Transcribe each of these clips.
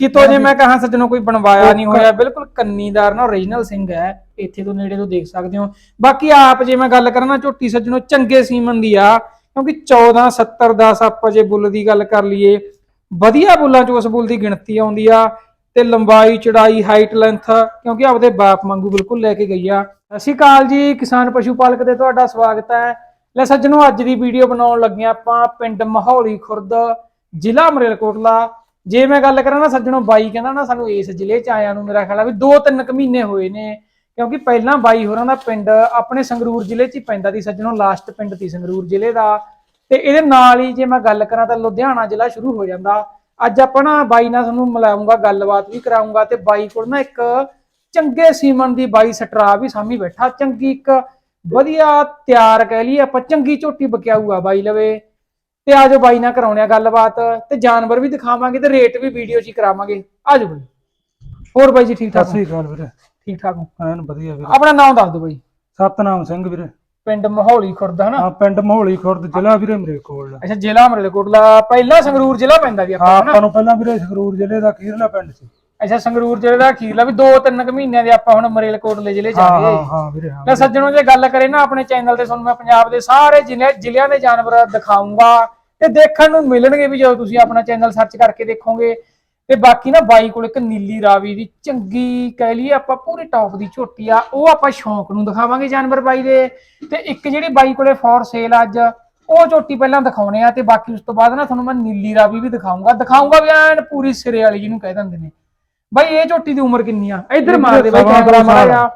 ਕਿਤੋਂ ਜੇ ਮੈਂ ਕਹਾਂ ਸੱਜਣੋ ਕੋਈ ਬਣਵਾਇਆ ਨਹੀਂ ਹੋਇਆ ਬਿਲਕੁਲ ਕੰਨੀਦਾਰ ਨਾ ਓਰੀਜਨਲ ਸਿੰਘ ਹੈ ਇੱਥੇ ਤੋਂ ਨੇੜੇ ਤੋਂ ਦੇਖ ਸਕਦੇ ਹੋ। ਬਾਕੀ ਆਪ ਜੇ ਮੈਂ ਗੱਲ ਕਰਾਂ ਨਾ ਝੋਟੀ ਸੱਜਣੋ ਚੰਗੇ ਸੀਮਨ ਦੀ ਆ ਕਿਉਂਕਿ 14 70 10 ਆਪਾਂ ਜੇ ਬੁੱਲ ਦੀ ਗੱਲ ਕਰ ਲਈਏ ਵਧੀਆ ਬੁੱਲਾਂ ਚ ਉਸ ਬੁੱਲ ਦੀ ਗਿਣਤੀ ਆਉਂਦੀ ਆ ਤੇ ਲੰਬਾਈ ਚੜਾਈ ਹਾਈਟ ਲੈਂਥ ਕਿਉਂਕਿ ਆਪਦੇ ਬਾਪ ਵਾਂਗੂ ਬਿਲਕੁਲ ਲੈ ਕੇ ਗਈ ਆ। ਸਤਿ ਸ਼੍ਰੀ ਅਕਾਲ ਜੀ ਕਿਸਾਨ ਪਸ਼ੂ ਪਾਲਕ ਦੇ ਤੁਹਾਡਾ ਸਵਾਗਤ ਹੈ। ਲੈ ਸੱਜਣੋ ਅੱਜ ਦੀ ਵੀਡੀਓ ਬਣਾਉਣ ਲੱਗੇ ਆਪਾਂ ਪਿੰਡ ਮਹੌਲੀ ਖੁਰਦ ਜ਼ਿਲ੍ਹਾ ਮਰੇਲਕੋਟਲਾ ਜੇ ਮੈਂ ਗੱਲ ਕਰਾਂ ਨਾ ਸੱਜਣੋ ਬਾਈ ਕਹਿੰਦਾ ਨਾ ਸਾਨੂੰ ਇਸ ਜ਼ਿਲ੍ਹੇ ਚ ਆਇਆ ਨੂੰ ਮੇਰਾ ਖਿਆਲ ਆ ਵੀ 2-3 ਕੁ ਮਹੀਨੇ ਹੋਏ ਨੇ, ਕਿਉਂਕਿ ਪਹਿਲਾਂ ਬਾਈ ਹੋਰਾਂ ਦਾ ਪਿੰਡ ਆਪਣੇ ਸੰਗਰੂਰ ਜ਼ਿਲ੍ਹੇ ਚ ਹੀ ਪੈਂਦਾ ਸੀ ਸੱਜਣੋ, ਲਾਸਟ ਪਿੰਡ ਸੀ ਸੰਗਰੂਰ ਜ਼ਿਲ੍ਹੇ ਦਾ। ਤੇ ਇਹਦੇ ਨਾਲ ਹੀ ਜੇ ਮੈਂ ਗੱਲ ਕਰਾਂ ਤਾਂ ਲੁਧਿਆਣਾ ਜ਼ਿਲ੍ਹਾ ਸ਼ੁਰੂ ਹੋ ਜਾਂਦਾ। ਅੱਜ ਆਪਾਂ ਨਾ ਬਾਈ ਨਾਲ ਤੁਹਾਨੂੰ ਮਿਲਾਉਂਗਾ, ਗੱਲਬਾਤ ਵੀ ਕਰਾਉਂਗਾ ਤੇ ਬਾਈ ਕੋਲ ਨਾ ਇੱਕ ਚੰਗੇ ਸੀਮਨ ਦੀ ਬਾਈ ਸਟਰਾ ਵੀ ਸਾਹਮਣੇ ਬੈਠਾ। ਚੰਗੀ ਇੱਕ ਵਧੀਆ ਤਿਆਰ ਕਹਿ ਲਈ ਆਪਾਂ ਚੰਗੀ ਝੋਟੀ ਬਕਿਆਊਗਾ ਬਾਈ ਲਵੇ। ਤੇ ਆਜੋ ਬਾਈ ਨਾਲ ਕਰਾਉਣੇ ਆ ਗੱਲਬਾਤ ਤੇ ਜਾਨਵਰ ਵੀ ਦਿਖਾਵਾਂਗੇ ਤੇ ਰੇਟ ਵੀ ਵੀਡੀਓ 'ਚ ਹੀ ਕਰਾਵਾਂਗੇ। ਆਜੋ ਬਾਈ। ਹੋਰ ਬਾਈ ਜੀ ਠੀਕ ਸਤਿ ਠਾਕ ਹੋ? ਸ੍ਰੀ ਅਕਾਲ ਵੀਰੇ। ਠੀਕ ਠਾਕ ਹੋ? ਐਨ ਵਧੀਆ ਵੀਰੇ। ਆਪਣਾ ਨਾਮ ਦੱਸ ਦਿਓ ਬਾਈ। ਸਤਨਾਮ ਸਿੰਘ ਵੀਰੇ। ਪਿੰਡ ਮਹੌਲੀ ਖੁਰਦ ਹਨਾ? ਆ ਪਿੰਡ ਮਹੌਲੀ ਖੁਰਦ ਜ਼ਿਲ੍ਹਾ ਵੀਰੇ ਮੇਰੇ ਕੋਲ। ਅੱਛਾ ਜ਼ਿਲ੍ਹਾ ਮਰੇਲਕੋਟਲਾ ਪਹਿਲਾ ਸੰਗਰੂਰ ਜ਼ਿਲ੍ਹਾ ਪੈਂਦਾ ਵੀ ਆਪਾਂ ਆਪਾਂ ਨੂੰ ਪਹਿਲਾਂ ਵੀਰੇ ਸੰਗਰੂਰ ਜ਼ਿਲ੍ਹੇ ਦਾ ਕੀਰਲਾ ਪਿੰਡ ਸੀ। ਅੱਛਾ ਸੰਗਰੂਰ ਜ਼ਿਲ੍ਹੇ ਦਾ ਅਖੀਰਲਾ ਵੀ 2-3 ਕੁ ਮਹੀਨਿਆਂ ਦੇ ਆਪਾਂ ਹੁਣ ਮਰੇਲਕੋਟਲੇ ਜ਼ਿਲ੍ਹੇ ਹਾਂ ਗਏ ਹਾਂ ਹਾਂ ਵੀਰੇ ਹਾਂ ਲੈ ਸੱਜਣੋ ਜੇ ਗੱਲ ਕਰੇ ਨਾ ਆਪਣੇ ਚੈਨਲ ਤੇ ਤੁਹਾਨੂੰ ਮੈਂ ਪੰਜਾਬ ਦੇ ਸਾਰੇ ਜ਼ਿਲ੍ਹੇ ਜ਼ਿਲ੍ਹਿਆਂ ਦੇ ਜਾਨਵਰ ਦਿਖਾਉਂਗਾ ਤੇ ਦੇਖਣ ਨੂੰ ਮਿਲਣਗੇ ਵੀ ਜਦੋਂ ਤੁਸੀਂ ਆਪਣਾ ਚੈਨਲ ਸਰਚ ਕਰਕੇ ਦੇਖੋਗੇ। ਤੇ ਬਾਕੀ ਨਾ ਬਾਈ ਕੋਲ ਇੱਕ ਨੀਲੀ ਰਾਵੀ ਦੀ ਚੰਗੀ ਕਹਿ ਲਈਏ ਆਪਾਂ ਪੂਰੀ ਟੌਪ ਦੀ ਝੋਟੀ ਆ ਉਹ ਆਪਾਂ ਸ਼ੌਂਕ ਨੂੰ ਦਿਖਾਵਾਂਗੇ ਜਾਨਵਰ ਬਾਈ ਦੇ। ਤੇ ਇੱਕ ਜਿਹੜੀ ਬਾਈ ਕੋਲੇ ਫੋਰ ਸੇਲ ਅੱਜ ਉਹ ਝੋਟੀ ਪਹਿਲਾਂ ਦਿਖਾਉਣੇ ਆ ਤੇ ਬਾਕੀ ਉਸ ਤੋਂ ਬਾਅਦ ਨਾ ਤੁਹਾਨੂੰ ਮੈਂ ਨੀਲੀ ਰਾਵੀ ਵੀ ਦਿਖਾਉਂਗਾ ਦਿਖਾਉਂਗਾ ਵੀ ਐਨ ਪੂਰੀ ਸਿਰੇ ਵਾਲੀ ਜਿਹਨੂੰ ਕਹਿ ਦਿੰਦੇ ਨੇ। ਬਾਈ ਇਹ ਝੋਟੀ ਦੀ ਉਮਰ ਕਿੰਨੀ ਆ? ਇੱਧਰ ਮਾਰ ਦੇ ਬਾਈ ਸਵਾ ਦੋ ਕੈਮਰਾ ਮਾਰਾ ਸਾਲ। ਜਾ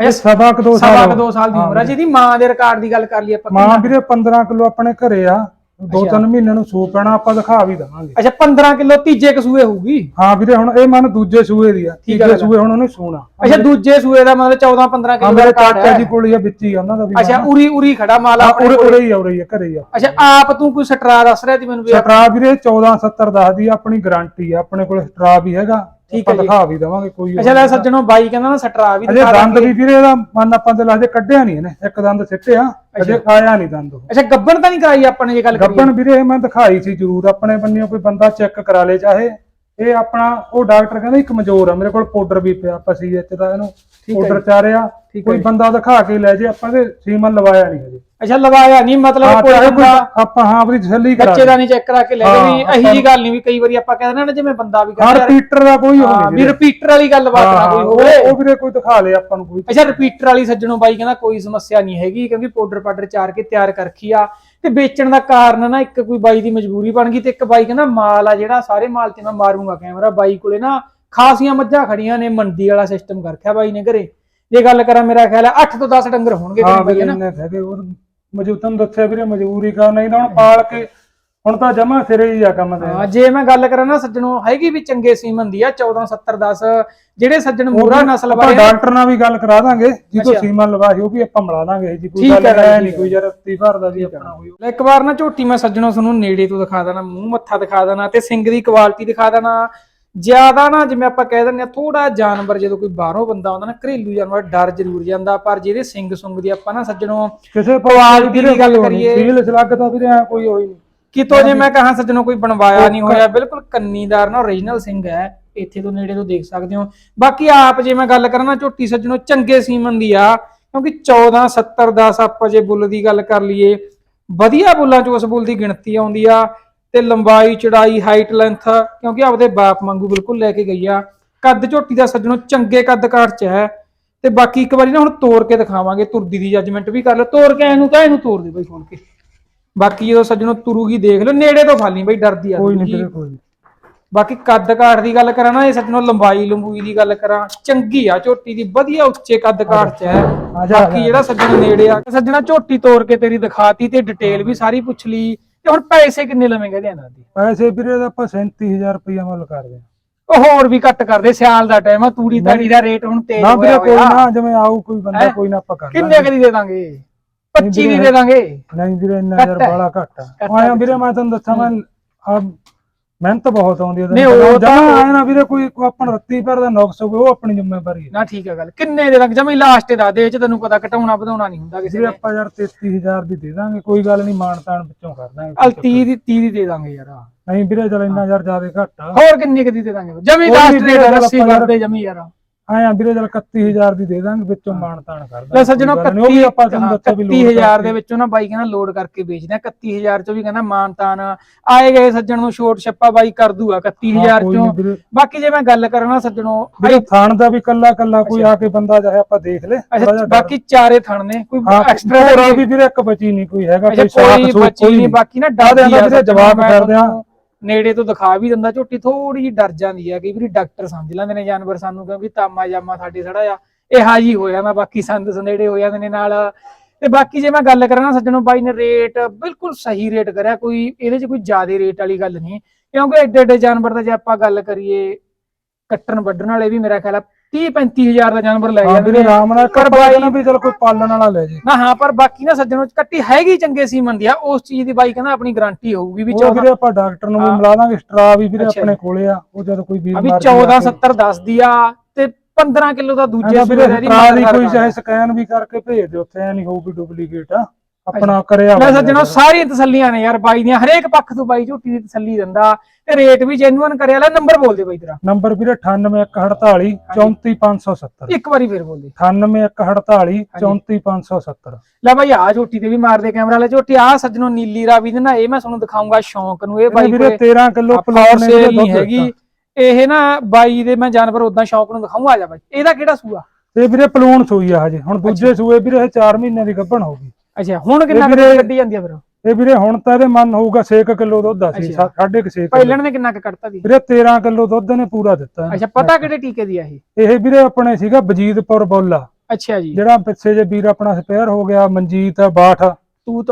ਇਹ ਸਵਾ ਕੁ ਦੋ ਸਵਾ ਸਾਲ। ਕੁ ਦੋ ਸਾਲ ਦੀ ਉਮਰ ਆ ਜਿਹਦੀ ਮਾਂ ਦੇ ਰਿਕਾਰਡ ਦੀ ਗੱਲ ਕਰ ਲਈ ਆਪਾਂ ਮਾਂ ਵੀਰੇ 15 ਕਿਲੋ ਆਪਣੇ ਘਰੇ ਆ। ਦੋ ਤਿੰਨ ਮਹੀਨੇ ਨੂੰ ਸੂ ਪੈਣਾ ਆਪਾਂ ਦਿਖਾ ਵੀ ਦਵਾਂਗੇ। ਅੱਛਾ 15 ਕਿਲੋ ਤੀਜੇ ਕਸੂਏ ਹੋਊਗੀ? ਹਾਂ ਵੀਰੇ ਹੁਣ ਇਹ ਮਨ ਦੂਜੇ ਸੂਏ ਦੀ ਆ ਤੀਜੇ। ਸੂਏ ਹੁਣ ਉਹਨੇ ਸੂਣਾ। ਅੱਛਾ ਦੂਜੇ ਸੂਏ ਦਾ ਮਤਲਬ 14 15 ਹਾਂ ਕਿਲੋ ਦਾ ਰਿਕਾਰਡ ਚਾਚਾ ਜੀ ਕੋਲ ਹੀ ਆ ਵਿੱਚ ਹੀ ਉਹਨਾਂ ਦਾ ਵੀ ਅੱਛਾ ਉਰੀ ਉਰੀ ਖੜਾ ਮਾਲ ਆਪਣੇ ਉਰੇ। ਉਰੇ ਹੀ ਆ ਉਰੇ ਹੀ ਆ ਘਰੇ ਹੀ ਆ। ਅੱਛਾ ਆਪ ਤੂੰ ਕੋਈ ਸਟਰਾ ਦੱਸ ਰਿਹਾ ਸੀ ਮੈਨੂੰ ਵੀ? ਸਟਰਾ ਵੀਰੇ 1470 ਦੱਸਦੀ ਆ ਆਪਣੀ ਗਾਰੰਟੀ ਆ ਆਪਣੇ ਕੋਲ ਸਟਰਾ ਵੀ ਹੈਗਾ। ਠੀਕ ਆਪਾਂ ਹੈ ਜੀ। ਦਿਖਾ ਵੀ ਦਵਾਂਗੇ ਕੋਈ ਅੱਛਾ ਲੈ ਸੱਜਣੋ ਬਾਈ ਕਹਿੰਦਾ ਨਾ ਸਟਰਾ ਵੀ ਅਜੇ ਦਿਖਾ ਦੰਦ ਦਾਂਗੇ। ਵੀ ਵੀਰੇ ਇਹਦਾ ਮਨ ਆਪਾਂ ਤੇ ਲਾਜੇ ਕੱਢਿਆ ਨਹੀਂ ਇਹਨੇ ਇੱਕ ਦੰਦ ਸਿੱਟਿਆ ਅਜੇ ਆਇਆ ਨਹੀਂ ਦੰਦ ਉਹ। ਅੱਛਾ ਗੱਬਣ ਤਾਂ ਨਹੀਂ ਕਰਾਈ ਆਪਾਂ ਨੇ ਜੇ ਗੱਲ ਕਰੀਏ। ਗੱਬਣ ਵੀਰੇ ਮੈਂ ਦਿਖਾਈ ਸੀ ਜ਼ਰੂਰ ਆਪਣੇ ਬੰਨਿਓ ਕੋਈ ਬੰਦਾ ਚੈੱਕ ਕਰਾ ਲੇ ਚਾਹੇ। ਇਹ ਆਪਣਾ ਉਹ ਡਾਕਟਰ ਕਹਿੰਦਾ ਇੱਕ ਕਮਜ਼ੋਰ ਆ ਮੇਰੇ ਕੋਲ ਪਾਊਡਰ ਵੀ ਪਿਆ ਪਸੀ ਇੱਥੇ ਤਾਂ ਇਹਨੂੰ ਠੀਕ ਹੈ ਪਾਊਡਰ ਚਾਰਿਆ ਕੋਈ। ਬੰਦਾ ਦਿਖਾ ਕੇ ਲੈ ਜੇ ਆਪਾਂ ਦੇ ਸੀਮਨ ਲਵਾਇਆ ਨਹੀਂ ਹਜੇ। ਅੱਛਾ ਲਵਾਇਆ ਨਹੀਂ ਮਤਲਬ ਕੋਈ ਬੰਦਾ ਆਪਾਂ ਹਾਂ ਆਪਣੀ ਤਸੱਲੀ ਕਰਾ ਬੱਚੇ ਦਾ ਨਹੀਂ ਚੈੱਕ ਕਰਾ ਕੇ ਲੈ ਗਏ ਵੀ ਹਾਂ, ਇਹੀ ਜੀ ਗੱਲ ਨਹੀਂ ਵੀ ਕਈ ਵਾਰੀ ਆਪਾਂ ਕਹਿੰਦੇ ਨਾ ਜਿਵੇਂ ਬੰਦਾ ਵੀ ਕਹਿੰਦਾ ਰਿਪੀਟਰ ਦਾ ਕੋਈ ਹੋ ਹਾਂ, ਨਹੀਂ ਵੀ ਰਿਪੀਟਰ ਵਾਲੀ ਗੱਲਬਾਤ ਨਾ ਕੋਈ ਹੋਵੇ। ਉਹ ਵੀਰੇ ਕੋਈ ਦਿਖਾ ਲੇ ਆਪਾਂ ਨੂੰ ਕੋਈ। ਅੱਛਾ ਰਿਪੀਟਰ ਵਾਲੀ ਸੱਜਣੋਂ ਬਾਈ ਕਹਿੰਦਾ ਕੋਈ ਸਮੱਸਿਆ ਨਹੀਂ ਹੈਗੀ ਕਿਉਂਕਿ ਪਾਊਡਰ ਪਾਊਡਰ ਚਾਰ ਕੇ ਤਿਆਰ ਕਰ ਰੱਖੀ ਆ। ਤੇ ਵੇਚਣ ਦਾ ਕਾਰਨ ਨਾ ਇੱਕ ਕੋਈ ਬਾਈ ਦੀ ਮਜਬੂਰੀ ਬਣ ਗਈ ਤੇ ਇੱਕ ਬਾਈ ਕਹਿੰਦਾ ਮਾਲ ਆ ਜਿਹੜਾ ਸਾਰੇ ਮਾਲ ਤੇ ਮੈਂ ਮਾਰੂੰਗਾ ਕੈਮਰਾ ਬਾਈ ਕੋਲੇ ਨਾ ਖਾਸੀਆਂ ਮੱਝਾਂ ਖੜੀਆਂ ਨੇ ਮੰਡੀ ਵਾਲਾ ਸਿਸਟਮ ਕਰ ਰੱਖਿਆ ਬਾਈ ਨੇ ਘਰੇ। ਜੇ ਗੱਲ ਕਰਾਂ ਮੇਰਾ ਖਿਆਲ ਹੈ 8 ਤੋਂ 10 ਡੰਗਰ ਹੋਣਗੇ ਹਾਂ ਬਾਈ ਇੰਨੇ ਹੈਗੇ ਉਹ ਮਜੂਤਨ ਦੱਸਿਆ ਵੀਰੇ ਮਜਬੂਰੀ ਕਰ ਨਹੀਂ ਤਾਂ ਹੁਣ ਪਾਲ ਕੇ ਹੁਣ ਤਾਂ ਜਮਾ ਸਿਰੇ ਹੀ ਆ ਕੰਮ ਤੇ। ਹਾਂ ਜੇ ਮੈਂ ਗੱਲ ਕਰਾਂ ਨਾ ਸੱਜਣੋਂ ਹੈਗੀ ਵੀ ਚੰਗੇ ਸੀਮਨ ਦੀ ਆ 14 70 10 ਜਿਹੜੇ ਸੱਜਣ ਮੂਰਾ ਨਸਲ ਆਪਾਂ ਵਾਲੇ ਡਾਕਟਰ ਨਾਲ ਵੀ ਗੱਲ ਕਰਾ ਦਾਂਗੇ ਜਿਹਤੋਂ ਅੱਛਾ। ਸੀਮਾ ਲਵਾਹੀ ਉਹ ਵੀ ਆਪਾਂ ਮਿਲਾ ਦਾਂਗੇ ਜੀ ਕੋਈ ਗੱਲ ਹੈ ਨਹੀਂ ਕੋਈ ਯਾਰ ਤੀ ਭਰ ਦਾ ਵੀ ਆਪਣਾ ਹੋਈ ਲੈ ਇੱਕ ਵਾਰ ਨਾ ਝੋਟੀ ਮੈਂ ਸੱਜਣੋਂ ਤੁਹਾਨੂੰ ਨੇੜੇ ਤੋਂ ਦਿਖਾ ਦੇਣਾ ਮੂੰਹ ਮੱਥਾ ਦਿਖਾ ਦੇਣਾ ਤੇ ਸਿੰਗ ਦੀ ਕੁਆਲਿਟੀ ਦਿਖਾ ਦੇਣਾ। ਜ਼ਿਆਦਾ ਨਾ ਜਿਵੇਂ ਆਪਾਂ ਕਹਿ ਦਿੰਦੇ ਆ ਥੋੜਾ ਜਾਨਵਰ ਜਦੋਂ ਕੋਈ ਬਾਹਰੋਂ ਬੰਦਾ ਆਉਂਦਾ ਨਾ ਘਰੇਲੂ ਜਾਨਵਰ ਡਰ ਜ਼ਰੂਰ ਜਾਂਦਾ ਪਰ ਜਿਹਦੇ ਸਿੰਗ ਸੁੰਗ ਦੀ ਆਪਾਂ ਨਾ ਸੱਜਣੋਂ ਕਿਸੇ ਕੁਆਲਿਟੀ ਦੀ ਗੱਲ ਕਰੀਏ। ਫੀਲ ਸਲੱਗ ਤਾਂ ਵੀਰੇ ਐ ਕੋਈ ਹੋਈ ਨਹੀਂ। ਕਿਤੋਂ ਜੇ ਮੈਂ ਕਹਾਂ ਸੱਜਣੋਂ ਕੋਈ ਬਣਵਾਇਆ ਨਹੀਂ ਹੋਇਆ ਬਿਲਕੁਲ ਕੰਨੀਦਾਰ ਨਾ ਓਰੀਜਨਲ ਸਿੰਘ ਹੈ ਇੱਥੇ ਤੋਂ ਨੇੜੇ ਤੋਂ ਦੇਖ ਸਕਦੇ ਹੋ। ਬਾਕੀ ਆਪ ਜੇ ਮੈਂ ਗੱਲ ਕਰਾਂ ਨਾ ਝੋਟੀ ਸੱਜਣੋਂ ਚੰਗੇ ਸੀਮਨ ਦੀ ਆ ਕਿਉਂਕਿ 14 70 10 ਆਪਾਂ ਜੇ ਬੁੱਲ ਦੀ ਗੱਲ ਕਰ ਲਈਏ ਵਧੀਆ ਬੁੱਲਾਂ ਚ ਉਸ ਬੁੱਲ ਦੀ ਗਿਣਤੀ ਆਉਂਦੀ ਆ। ਤੇ ਲੰਬਾਈ ਚੜਾਈ ਹਾਈਟ ਲੈਂਥ ਕਿਉਂਕਿ ਆਪਦੇ ਬਾਪ ਵਾਂਗੂ ਬਿਲਕੁਲ ਲੈ ਕੇ ਗਈ ਆ। ਕੱਦ ਝੋਟੀ ਦਾ ਸੱਜਣੋਂ ਚੰਗੇ ਕੱਦ ਕਾਠ ਚ ਹੈ। ਤੇ ਬਾਕੀ ਇੱਕ ਵਾਰੀ ਨਾ ਹੁਣ ਤੋੜ ਕੇ ਦਿਖਾਵਾਂਗੇ ਤੁਰਦੀ ਦੀ ਜੱਜਮੈਂਟ ਵੀ ਕਰ ਲਓ। ਤੋੜ ਕੇ ਇਹਨੂੰ ਤਾਂ ਇਹਨੂੰ ਤੋੜ ਦੇ ਬਈ ਖੋਲ ਕੇ। ਬਾਕੀ ਜਦੋਂ ਸੱਜਣੋਂ ਤੁਰੂਗੀ ਦੇਖ ਲਓ ਨੇੜੇ ਤੋਂ ਫਾਲੀ ਬਈ ਡਰਦੀ ਆ ਕੋਈ ਨਹੀਂ ਕੋਈ। ਬਾਕੀ ਕੱਦ ਕਾਠ ਦੀ ਗੱਲ ਕਰਾਂ ਨਾ ਇਹ ਸੱਜਣੋਂ ਲੰਬਾਈ ਲੰਬੂਈ ਦੀ ਗੱਲ ਕਰਾਂ ਚੰਗੀ ਆ ਝੋਟੀ ਦੀ ਵਧੀਆ ਉੱਚੇ ਕੱਦ ਕਾਠ ਚ ਹੈ। ਬਾਕੀ। ਜਿਹੜਾ ਸੱਜਣ ਨੇੜੇ ਆ ਸੱਜਣਾ ਝੋਟੀ ਤੋੜ ਕੇ ਤੇਰੀ ਦਿਖਾਤੀ ਤੇ ਡਿਟੇਲ ਵੀ ਸਾਰੀ ਪੁੱਛ ਲਈ। ਤੇ ਹੁਣ ਪੈਸੇ ਕਿੰਨੇ ਲਵੇਂਗੇ ਇਹਦੇ ਇਹਨਾਂ ਦੀ? ਪੈਸੇ ਵੀਰੇ ਦਾ ਆਪਾਂ 37000 ਰੁਪਇਆ ਮੁੱਲ ਕਰਦੇ ਆ ਉਹ ਹੋਰ ਵੀ ਘੱਟ ਕਰਦੇ ਸਿਆਲ ਦਾ ਟਾਈਮ ਆ ਤੂੜੀ ਤਾੜੀ ਦਾ ਰੇਟ ਹੁਣ ਤੇਜ਼ ਨਾ ਵੀਰੇ ਹੋਇਆ ਕੋਈ ਹੋਇਆ। ਨਾ ਜਿਵੇਂ ਆਊ ਕੋਈ ਬੰਦਾ ਹੈਂ? ਕੋਈ ਨਾ ਆਪਾਂ ਕਰ ਕਿੰਨੇ ਲਾਂਗੇ। ਕਦੀ ਦੇ ਦਾਂਗੇ? 25 ਦੀ ਦੇ ਦਾਂਗੇ? ਨਹੀਂ ਵੀਰੇ ਇੰਨਾ ਘੱਟ ਯਾਰ ਹੈ। ਬਾਲਾ ਘੱਟ ਆ। ਘੱਟ ਆਇਆ। ਵੀਰੇ ਮੈਂ ਤੁਹਾਨੂੰ ਦੱਸਾਂ ਮੈਂ ਆ ਮਿਹਨਤ ਬਹੁਤ ਆਉਂਦੀ ਉਹਦੇ ਨਹੀਂ, ਉਹ ਤਾਂ- ਜਮਾ ਆਇਆ ਨਾ ਵੀਰੇ ਕੋਈ ਕੋਈ ਆਪਣ ਰੱਤੀ ਪਰ ਦਾ ਨੁਕਸ ਹੋਵੇ ਉਹ ਆਪਣੀ ਜ਼ਿੰਮੇਵਾਰੀ ਹੈ। ਨਾ ਠੀਕ ਹੈ ਗੱਲ। ਕਿੰਨੇ ਦੇ ਲੱਗ ਜਮੀ ਲਾਸਟ ਦਾ ਦੇ ਚ ਤੈਨੂੰ ਪਤਾ ਘਟਾਉਣਾ ਵਧਾਉਣਾ ਨਹੀਂ ਹੁੰਦਾ ਕਿਸੇ ਨੇ। ਆਪਾਂ ਯਾਰ 33000 ਦੀ ਦੇ ਦਾਂਗੇ ਕੋਈ ਗੱਲ ਨਹੀਂ ਮਾਣ ਤਾਣ ਵਿੱਚੋਂ ਕਰ ਦਾਂਗੇ ਅਲ 30 ਦੀ 30 ਦੀ ਦੇ ਦਾਂਗੇ ਯਾਰ ਨਹੀਂ ਵੀਰੇ ਚਲ ਇੰਨਾ ਯਾਰ ਜ਼ਿਆਦਾ ਘੱਟ ਆ। ਹੋਰ ਕਿੰਨੀ ਕੁ ਦੀ ਦੇ ਦਾਂਗੇ? ਜਮੀ ਲਾਸਟ ਰੱਸੀ ਆਪਾਂ ਯਾਰ- ਕਰਦੇ ਜਮੀ ਯਾਰ। ਆਇਆ ਵੀਰੇ ਚਲ 31000 ਦੀ ਦੇ ਦਾਂਗੇ ਵਿੱਚੋਂ ਮਾਣ ਤਾਣ ਕਰ ਦਾਂਗੇ ਲੈ ਸੱਜਣੋ ਕੋਈ ਗੱਲ ਨੀ, ਉਹ ਵੀ 31 ਆਪਾਂ ਤੁਹਾਨੂੰ ਦੱਸਿਆ ਵੀ ਲੋੜ 31000 ਦੇ ਵਿੱਚੋਂ ਨਾ ਬਾਈ ਕਹਿੰਦਾ ਲੋਡ ਕਰਕੇ ਵੇਚਦੇ ਆ 31000 ਚੋਂ ਵੀ ਕਹਿੰਦਾ ਮਾਨਤਾਨ ਆਏ ਗਏ ਸੱਜਣ ਨੂੰ ਛੋਟ ਛੱਪਾ ਬਾਈ ਕਰ ਦੂਗਾ 31000 ਕੋਈ ਨੀ ਚੋਂ ਬਾਕੀ ਜੇ ਮੈਂ ਗੱਲ ਕਰਾਂ ਨਾ ਸੱਜਣੋ ਵੀਰੇ ਥਾਣ ਦਾ ਵੀ ਕੱਲਾ ਕੱਲਾ ਕੋਈ ਆ ਕੇ ਬੰਦਾ ਚਾਹੇ ਆਪਾਂ ਦੇਖ ਲੈ ਡਰ- ਬਾਕੀ ਚਾਰੇ ਥਣ ਨੇ ਕੋਈ ਐਕਸਟਰਾ ਵੀ ਵੀਰੇ ਇੱਕ ਬਚੀ ਨਹੀਂ ਕੋਈ ਹੈਗਾ ਕੋਈ ਕੋਈ ਬੱਚੀ ਨਹੀਂ ਬਾਕੀ ਨਾ ਆਹ ਦੇ ਜਵਾਬ ਕਰਦੇ ਆ। ਨੇੜੇ ਤੋਂ ਦਿਖਾ ਵੀ ਦਿੰਦਾ, ਝੋਟੀ ਥੋੜੀ ਜਿਹੀ ਡਰ ਜਾਂਦੀ ਆ, ਕਈ ਵਾਰੀ ਡਾਕਟਰ ਸਮਝ ਲੈਂਦੇ ਨੇ ਜਾਨਵਰ ਸਾਨੂੰ, ਕਿਉਂਕਿ ਤਾਮਾ ਜਾਮਾ ਸਾਡੇ ਸੜਾ ਆ ਇਹ ਹਾਜੀ ਹੋ ਜਾਂਦਾ, ਬਾਕੀ ਸੰਦ ਸੰਦੇੜੇ ਹੋ ਜਾਂਦੇ ਨੇ ਨਾਲ। ਤੇ ਬਾਕੀ ਜੇ ਮੈਂ ਗੱਲ ਕਰਾਂ ਨਾ ਸੱਜਣੋ ਬਾਈ ਨੇ ਰੇਟ ਬਿਲਕੁਲ ਸਹੀ ਰੇਟ ਕਰਿਆ, ਕੋਈ ਇਹਦੇ 'ਚ ਕੋਈ ਜ਼ਿਆਦਾ ਰੇਟ ਵਾਲੀ ਗੱਲ ਨਹੀਂ, ਕਿਉਂਕਿ ਐਡੇ ਐਡੇ ਜਾਨਵਰ ਦਾ ਜੇ ਆਪਾਂ ਗੱਲ ਕਰੀਏ ਕੱਟਣ ਵੱਢਣ ਵਾਲੇ ਵੀ ਮੇਰਾ ਖਿਆਲ ਆ 30 35000 ਦਾ ਜਾਨਵਰ ਲੈ ਹਾਂ ਜਾਂਦੇ ਵੀਰੇ ਨੇ। ਆਰਾਮ ਨਾਲ ਪਰ ਕਰ ਬਾਈ- ਬਾਈ ਵੀ ਚਲ ਕੋਈ ਪਾਲਣ ਵਾਲਾ ਲੈ ਜੇ। ਨਾ ਹਾਂ ਪਰ ਬਾਕੀ ਨਾ ਸੱਜਣੋ ਕੱਟੀ ਹੈਗੀ ਚੰਗੇ ਸੀਮਨ ਦੀ ਆ ਉਸ ਚੀਜ਼ ਦੀ ਬਾਈ ਕਹਿੰਦਾ ਆਪਣੀ ਗਾਰੰਟੀ ਹੋਊਗੀ ਵੀ ਉਹ 14 ਵੀਰੇ ਆਪਾਂ ਡਾਕਟਰ ਨੂੰ ਵੀ ਹਾਂ। ਮਿਲਾ ਦਾਂਗੇ ਸਟਰਾ ਵੀ ਵੀਰੇ ਅੱਛਾ। ਆਪਣੇ ਕੋਲੇ ਆ ਉਹ ਜਦੋਂ ਕੋਈ ਵੀਰ ਅਭੀ ਮਰ 14 70 ਦੱਸਦੀ ਆ ਤੇ 15 ਕਿਲੋ ਦਾ ਦੂਜੇ ਵੀਰੇ ਸੂਏ ਦਾ ਇਹਦੀ ਸਟਰਾ ਦੀ ਮਦਦ ਕੋਈ ਕਰਦਾ। ਚਾਹੇ ਸਕੈਨ ਵੀ ਕਰਕੇ ਭੇਜ ਦਿਓ ਉੱਥੇ ਐ ਨਹੀਂ ਹੋਊਗੀ ਡੁਪਲੀਕੇਟ ਆ। ਆਪਣਾ ਕਰਿਆ ਲੈ ਸੱਜਣੋ। ਸਾਰੀਆਂ ਤਸੱਲੀਆਂ ਨੇ ਯਾਰ ਬਾਈ ਦੀਆਂ ਹਰੇਕ ਪੱਖ ਤੋਂ ਬਾਈ ਝੋਟੀ ਦੀ ਤਸੱਲੀ ਦਿੰਦਾ ਤੇ ਰੇਟ ਵੀ ਜੈਨੂਅਨ ਕਰਿਆ ਲੈ ਨੰਬਰ ਬੋਲ ਦੇ ਬਾਈ ਤੇਰਾ। ਨੰਬਰ ਵੀਰੇ 98148 34570 ਇੱਕ ਵਾਰੀ ਫੇਰ ਬੋਲ ਦੇ। 98148 34570 ਲੈ ਬਾਈ ਆ ਝੋਟੀ ਤੇ ਵੀ ਮਾਰ ਦੇ ਕੈਮਰਾ ਲੈ ਝੋਟੀ ਆ ਸੱਜਣੋ ਨੀਲੀ ਰਾਵੀ ਦੇ ਨਾ ਇਹ ਮੈਂ ਤੁਹਾਨੂੰ ਦਿਖਾਉਂਗਾ ਸ਼ੌਂਕ ਨੂੰ ਇਹ ਬਾਈ ਵੀਰੇ ਕੋਲੇ 13 ਕਿਲੋ ਪਲਾਟ ਨੇ ਦੁੱਧ ਹੈਗੀ। ਇਹ ਨਾ ਬਾਈ ਦੇ ਮੈਂ ਜਾਨਵਰ ਉਦਾਂ ਸ਼ੌਂਕ ਨੂੰ ਦਿਖਾਉਂਗਾ ਆ ਜਾ ਬਾਈ। ਇਹਦਾ ਕਿਹੜਾ ਸੂਆ? ਤੇ ਵੀਰੇ ਪਲੂਣ ਸੂਈ ਆ ਹਜੇ। ਹੁਣ ਦੂਜੇ ਸੂਏ ਵੀਰੇ ਇਹ 4 ਮਹੀਨਿਆਂ ਦੀ ਗੱਭਣ ਹੋਊਗੀ ਅੱਛਾ ਹੁਣ ਕਿੰਨਾ ਵੀਰੇ- ਕੁ ਕੱਢੀ ਜਾਂਦੀ ਆ ਫਿਰ? ਇਹ ਵੀਰੇ ਹੁਣ ਤਾਂ ਇਹਦੇ ਮਨ ਹੋਊਗਾ 6 ਕਿਲੋ ਦੁੱਧ ਆ ਸੀ ਅੱਛਾ। 6.5 6 ਪਹਿਲਣ ਨੇ ਕਿੰਨਾ ਕੁ ਕੱਢਤਾ ਦੀ ਵੀਰੇ 13 ਕਿਲੋ ਦੁੱਧ ਨੇ ਪੂਰਾ ਦਿੱਤਾ। ਅੱਛਾ ਪਤਾ ਕਿਹੜੇ ਟੀਕੇ ਦੀ ਆ ਇਹ? ਇਹ ਵੀਰੇ ਆਪਣੇ ਸੀਗਾ ਬਜੀਦਪੁਰ ਬੋਲਾ। ਅੱਛਾ ਜੀ। ਜਿਹੜਾ ਪਿੱਛੇ ਜੇ ਵੀਰ ਆਪਣਾ ਸਪੇਅਰ ਹੋ ਗਿਆ ਮਨਜੀਤ ਬਾਠ। ਤੂਤ।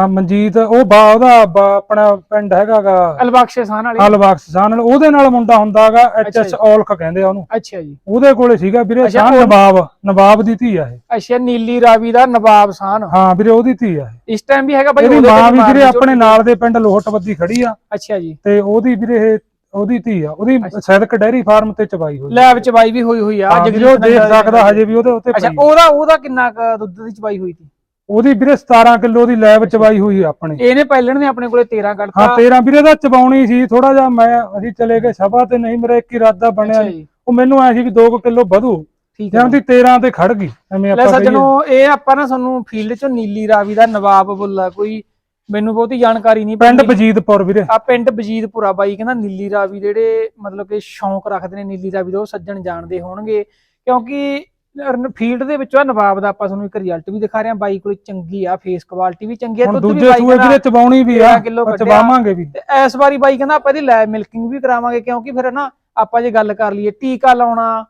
ਹਾਂ ਮਨਜੀਤ ਉਹ ਬਾ ਉਹਦਾ ਬਾ- ਆਪਣਾ ਪਿੰਡ ਹੈਗਾਗਾ। ਅਲਬਖਸ਼ ਸਾਨ ਵਾਲੇ। ਹਲਵਾਕਸ ਸਾਹ ਨਾਲ ਉਹਦੇ ਨਾਲ ਮੁੰਡਾ ਹੁੰਦਾਗਾ ਐਚ ਐਸ ਅੱਛਾ ਔਲਖ ਕਹਿੰਦੇ ਆ ਉਹਨੂੰ। ਅੱਛਾ ਜੀ। ਉਹਦੇ ਕੋਲੇ ਸੀਗਾ ਵੀਰੇ ਅੱਛਾ, ਉਹ- ਨਵਾਬ ਨਵਾਬ ਦੀ ਧੀ ਆ ਇਹ। ਅੱਛਾ ਨੀਲੀ ਰਾਵੀ ਦਾ ਨਵਾਬ ਸਾਨ ਹਾਂ ਵੀਰੇ ਉਹਦੀ ਧੀ ਆ ਇਹ। ਇਸ ਟਾਈਮ ਵੀ ਹੈਗਾ ਬਾਈ ਇਹਦੀ ਉਹਦੇ ਮਾਂ ਵੀ ਵੀਰੇ ਆਪਣੇ। ਨਾਲ ਦੇ ਪਿੰਡ ਲੋਹਟਵੱਦੀ ਖੜੀ ਆ। ਅੱਛਾ ਜੀ। ਤੇ ਉਹਦੀ ਵੀਰੇ ਇਹ ਉਹਦੀ ਧੀ ਆ। ਉਹਦੀ ਸੈਦਕ ਡੈਰੀ ਫਾਰਮ ਤੇ ਚਵਾਈ ਹੋਈ ਲੈਬ ਚ ਬਾਈ ਵੀ ਹੋਈ ਹੋਈ ਆ। ਹਾਂ ਵੀਰੇ ਉਹ ਦੇਖ ਸਕਦਾ ਹਜੇ ਵੀ ਉਹਦੇ ਉੱਤੇ ਅੱਛਾ ਪਈ। ਉਹਦਾ ਉਹਦਾ ਕਿੰਨਾ ਕੁ ਦੁੱਧ ਦੀ ਚਵਾਈ ਹੋਈ ਸੀ? ਉਹਦੀ ਵੀਰੇ 17 ਕਿਲੋ ਦੀ ਲੈਬ ਚਵਾਈ ਹੋਈ ਆਪਣੇ। ਇਹਨੇ ਪਹਿਲਣ ਨੇ ਆਪਣੇ ਕੋਲੇ 13 ਹਾਂ ਕੱਢਤਾ 13 ਵੀਰੇ ਦਾ ਚਬਾਉਣੀ ਸੀ ਥੋੜਾ ਜਿਹਾ ਮੈਂ ਅਸੀਂ ਚਲੇ ਗਏ ਸਭਾ ਤੇ ਨਹੀਂ ਮੇਰਾ ਇੱਕ ਇਰਾਦਾ ਬਣਿਆ ਉਹ ਮੈਨੂੰ ਐ ਸੀ ਵੀ 2 ਕਿਲੋ ਵਧੂ। ਠੀਕ ਹੈ ਜਾਂਦੀ 13 ਤੇ ਖੜ ਗਈ ਐਵੇਂ ਲੈ ਆਪਾਂ ਸੱਜਣੋ ਇਹ ਆਪਾਂ ਨਾ ਤੁਹਾਨੂੰ ਫੀਲਡ ਚੋਂ ਨੀਲੀ ਰਾਵੀ ਦਾ ਨਵਾਬ ਬੁੱਲਾ ਕੋਈ ਮੈਨੂੰ ਬਹੁਤੀ ਜਾਣਕਾਰੀ ਨਹੀਂ ਪਿੰਡ ਪਰ ਬਜੀਦਪੁਰ ਵੀਰੇ। ਆ ਪਿੰਡ ਬਜੀਦਪੁਰਾ ਬਾਈ ਕਹਿੰਦਾ ਨੀਲੀ ਰਾਵੀ ਜਿਹੜੇ ਮਤਲਬ ਕਿ ਸ਼ੌਂਕ ਰੱਖਦੇ ਨੇ ਨੀਲੀ ਰਾਵੀ ਦਾ ਉਹ ਸੱਜਣ ਜਾਣਦੇ ਹੋਣਗੇ। ਕਿਉਂਕਿ ਫੀਲਡ ਦੇ ਵਿੱਚੋਂ ਆ ਨਵਾਬ ਦਾ ਆਪਾਂ ਤੁਹਾਨੂੰ ਇੱਕ ਰਿਜ਼ਲਟ ਵੀ ਦਿਖਾ ਰਹੇ ਹਾਂ। ਬਾਈ ਕੋਲ ਚੰਗੀ ਆ ਫੇਸ ਕੁਆਲਿਟੀ ਵੀ ਚੰਗੀ ਆ। ਦੁੱਧ ਵੀ ਦੂਜੇ ਬਾਈ ਵੀਰੇ ਚਬਾਉਣੀ ਵੀ ਆ 13 ਕਿਲੋ ਆਪਾਂ ਕੱਢਿਆ। ਚਬਾਵਾਂਗੇ ਵੀ। ਤੇ ਇਸ ਵਾਰੀ ਬਾਈ ਕਹਿੰਦਾ ਆਪਾਂ ਇਹਦੀ ਲੈਬ ਮਿਲਕਿੰਗ ਵੀ ਕਰਾਵਾਂਗੇ ਕਿਉਂਕਿ ਫਿਰ ਨਾ ਆਪਾਂ ਜੇ ਗੱਲ ਕਰ ਲਈਏ ਟੀਕਾ ਲਾਉਣਾ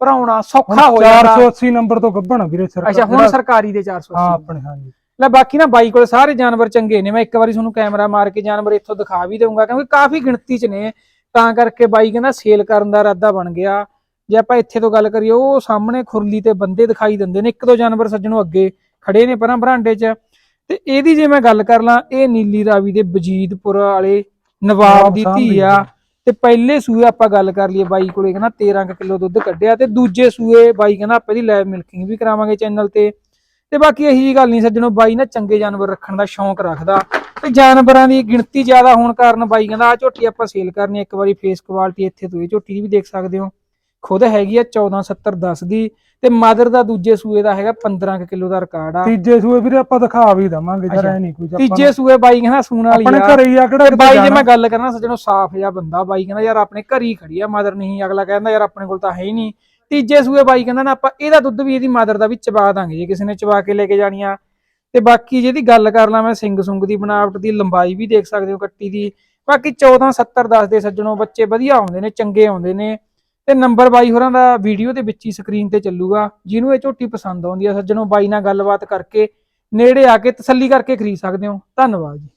ਭਰਾਉਣਾ ਸੌਖਾ ਹੋ ਜਾਂਦਾ। 480 ਨੰਬਰ ਤੋਂ ਗੱਭਣ ਆ ਵੀਰੇ ਸਰਕਾਰ ਅੱਛਾ ਹੁਣ ਸਰਕਾਰੀ ਦੇ 480 ਹਾਂ ਆਪਣੇ ਹਾਂਜੀ। ਲੈ ਬਾਕੀ ਨਾ ਬਾਈ ਕੋਲ ਸਾਰੇ ਜਾਨਵਰ ਚੰਗੇ ਨੇ। ਮੈਂ ਇੱਕ ਵਾਰੀ ਤੁਹਾਨੂੰ ਕੈਮਰਾ ਮਾਰ ਕੇ ਜਾਨਵਰ ਇੱਥੋਂ ਦਿਖਾ ਵੀ ਦਊਂਗਾ ਕਿਉਂਕਿ ਕਾਫੀ ਗਿਣਤੀ 'ਚ ਨੇ। ਤਾਂ ਕਰਕੇ ਬਾਈ ਕਹਿੰਦਾ ਸੇਲ ਕਰਨ ਦਾ ਇਰਾਦਾ ਬਣ ਗਿਆ। ਜੇ ਆਪਾਂ ਇੱਥੇ ਤੋਂ ਗੱਲ ਕਰੀਏ ਉਹ ਸਾਹਮਣੇ ਖੁਰਲੀ ਤੇ ਬੰਦੇ ਦਿਖਾਈ ਦਿੰਦੇ ਨੇ ਇੱਕ ਦੋ ਜਾਨਵਰ ਸੱਜਣੋਂ ਅੱਗੇ ਖੜੇ ਨੇ ਪਰਾਂ ਬਰਾਂਡੇ 'ਚ। ਤੇ ਇਹਦੀ ਜੇ ਮੈਂ ਗੱਲ ਕਰ ਲਾਂ ਇਹ ਨੀਲੀ ਰਾਵੀ ਦੇ ਬਜੀਦਪੁਰ ਵਾਲੇ ਨਵਾਬ ਦੀ ਧੀ ਦੀ ਆ। ਤੇ ਪਹਿਲੇ ਸੂਏ ਆਪਾਂ ਗੱਲ ਕਰ ਲਈਏ ਬਾਈ ਕੋਲੇ ਕਹਿੰਦਾ 13 ਕਿਲੋ ਦੁੱਧ ਕੱਢਿਆ ਤੇ ਦੂਜੇ ਸੂਏ ਬਾਈ ਕਹਿੰਦਾ ਆਪਾਂ ਇਹਦੀ ਲੈਬ ਮਿਲਕਿੰਗ ਵੀ ਕਰਾਵਾਂਗੇ ਚੈਨਲ ਤੇ। ਤੇ ਬਾਕੀ ਇਹੀ ਜੀ ਗੱਲ ਨਹੀਂ ਸੱਜਣੋ ਬਾਈ ਨਾ ਚੰਗੇ ਜਾਨਵਰ ਰੱਖਣ ਦਾ ਸ਼ੌਂਕ ਰੱਖਦਾ। ਤੇ ਜਾਨਵਰਾਂ ਦੀ ਗਿਣਤੀ ਜ਼ਿਆਦਾ ਹੋਣ ਕਾਰਨ ਬਾਈ ਕਹਿੰਦਾ ਆ ਝੋਟੀ ਆਪਾਂ ਸੇਲ ਕਰਨੀ ਇੱਕ ਵਾਰੀ ਫੇਸ ਕੁਆਲਿਟੀ ਇੱਥੇ ਤੋਂ ਇਹ ਝੋਟੀ ਦੀ ਵੀ ਦੇਖ ਸਕਦੇ ਹੋ। ਖੁਦ ਹੈਗੀ ਆ 1470 ਦੀ ਤੇ ਮਦਰ ਦਾ ਦੂਜੇ ਸੂਏ ਦਾ ਹੈਗਾ 15 ਕਿਲੋ ਦਾ ਰਿਕਾਰਡ ਆ। ਤੀਜੇ ਸੂਏ ਵੀਰੇ ਆਪਾਂ ਦਿਖਾ ਵੀ ਦਵਾਂਗੇ ਜਰਾ। ਐ ਨਹੀਂ ਕੋਈ ਆਪਾਂ ਤੀਜੇ ਸੂਏ ਬਾਈ ਕਹਿੰਦਾ ਸੂਣ ਵਾਲੀ ਆਪਣੇ ਘਰੇ ਹੀ ਆ ਕਿਹੜਾ ਬਾਈ ਜੇ। ਮੈਂ ਗੱਲ ਕਰਨਾ ਸੱਜਣੋ ਸਾਫ਼ ਜਿਹਾ ਬੰਦਾ ਬਾਈ ਕਹਿੰਦਾ ਯਾਰ ਆਪਣੇ ਘਰ ਹੀ ਖੜੀ ਆ ਮਦਰ ਨਹੀਂ ਅਗਲਾ ਕਹਿੰਦਾ ਯਾਰ ਆਪਣੇ ਕੋਲ ਤਾਂ ਹੈ ਹੀ ਨਹੀਂ। ਤੀਜੇ ਸੂਏ ਬਾਈ ਕਹਿੰਦਾ ਨਾ ਆਪਾਂ ਇਹਦਾ ਦੁੱਧ ਵੀ ਇਹਦੀ ਮਦਰ ਦਾ ਵੀ ਚਬਾ ਦਾਂਗੇ ਜੇ ਕਿਸੇ ਨੇ ਚਬਾ ਕੇ ਲੈ ਕੇ ਜਾਣੀ ਆ। ਤੇ ਬਾਕੀ ਜਿਹਦੀ ਗੱਲ ਕਰ ਲਾਂ ਮੈਂ ਸਿੰਘ ਸੁੰਗ ਦੀ ਬਣਾਵਟ ਦੀ ਲੰਬਾਈ ਵੀ ਦੇਖ ਸਕਦੇ ਹੋ ਕੱਟੀ ਦੀ। ਬਾਕੀ 14 70 10 ਦੇ ਸੱਜਣੋ ਬੱਚੇ ਵਧੀਆ ਆਉਂਦੇ ਨੇ ਚੰਗੇ ਆਉਂਦੇ ਨੇ। ਤੇ ਨੰਬਰ ਬਾਈ ਹੋਰਾਂ ਦਾ ਵੀਡੀਓ ਦੇ ਵਿੱਚ ਹੀ ਸਕਰੀਨ ਤੇ ਚੱਲੂਗਾ, ਜਿਹਨੂੰ ਇਹ ਝੋਟੀ ਪਸੰਦ ਆਉਂਦੀ ਆ। ਸੱਜਣੋ ਬਾਈ ਨਾਲ ਗੱਲਬਾਤ ਕਰਕੇ ਨੇੜੇ ਆ ਕੇ ਤਸੱਲੀ ਕਰਕੇ ਖਰੀਦ ਸਕਦੇ ਹੋ। ਧੰਨਵਾਦ ਜੀ।